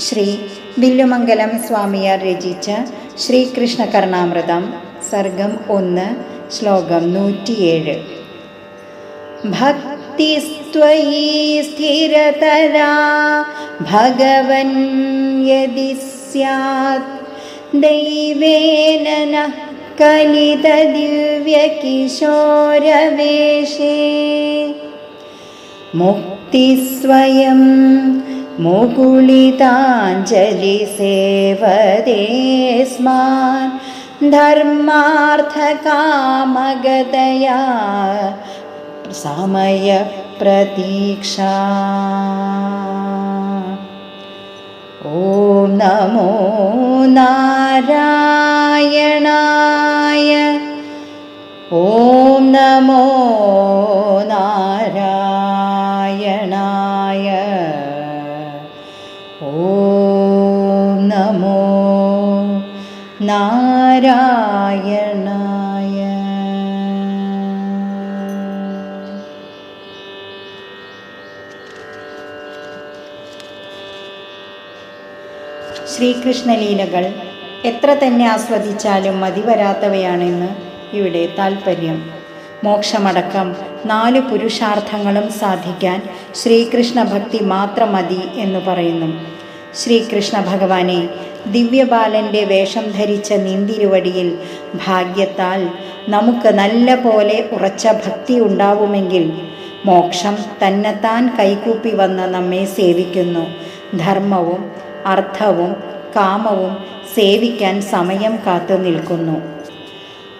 ശ്രീ വില്ലുമംഗലം സ്വാമിയാർ രചിച്ച ശ്രീകൃഷ്ണ കർണാമൃതം സർഗം ഒന്ന് ശ്ലോകം നൂറ്റിയേഴ്. ഭക്തിസ്ത്വയി സ്ഥിരതരാ ഭഗവൻ യതി സ്യാത്. ദൈവേന നഃ മുക്തി മുക്തിസ്വയം मुकुलिताञ्जलिसेवदे स्मान् धर्मार्थकामगतया समयप्रतीक्षा। ॐ नमो नारायणाय। ॐ नमो नारायण ഓം നമോ നാരായണായ. ശ്രീകൃഷ്ണലീലകൾ എത്ര തന്നെ ആസ്വദിച്ചാലും മതിവരാത്തവയാണെന്ന് ഇവിടെ താൽപ്പര്യം മോക്ഷമടക്കം. നാല് പുരുഷാർത്ഥങ്ങളും സാധിക്കാൻ ശ്രീകൃഷ്ണ ഭക്തി മാത്രം മതി എന്ന് പറയുന്നു. ശ്രീകൃഷ്ണ ഭഗവാനെ ദിവ്യബാലന്റെ വേഷം ധരിച്ച നീന്തിരുവടിയിൽ ഭാഗ്യത്താൽ നമുക്ക് നല്ല പോലെ ഉറച്ച ഭക്തി ഉണ്ടാവുമെങ്കിൽ മോക്ഷം തന്നെത്താൻ കൈകൂപ്പി വന്ന് നമ്മെ സേവിക്കുന്നു. ധർമ്മവും അർത്ഥവും കാമവും സേവിക്കാൻ സമയം കാത്തു നിൽക്കുന്നു.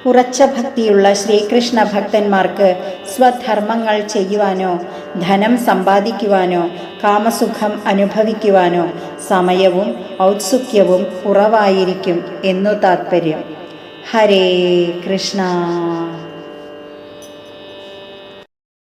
ഉറച്ച ഭക്തിയുള്ള ശ്രീകൃഷ്ണ ഭക്തന്മാർക്ക് സ്വധർമ്മങ്ങൾ ചെയ്യുവാനോ ധനം സമ്പാദിക്കുവാനോ കാമസുഖം അനുഭവിക്കുവാനോ സമയവും ഔത്സുക്യവും കുറവായിരിക്കും എന്നു താത്പര്യം. ഹരേ കൃഷ്ണ.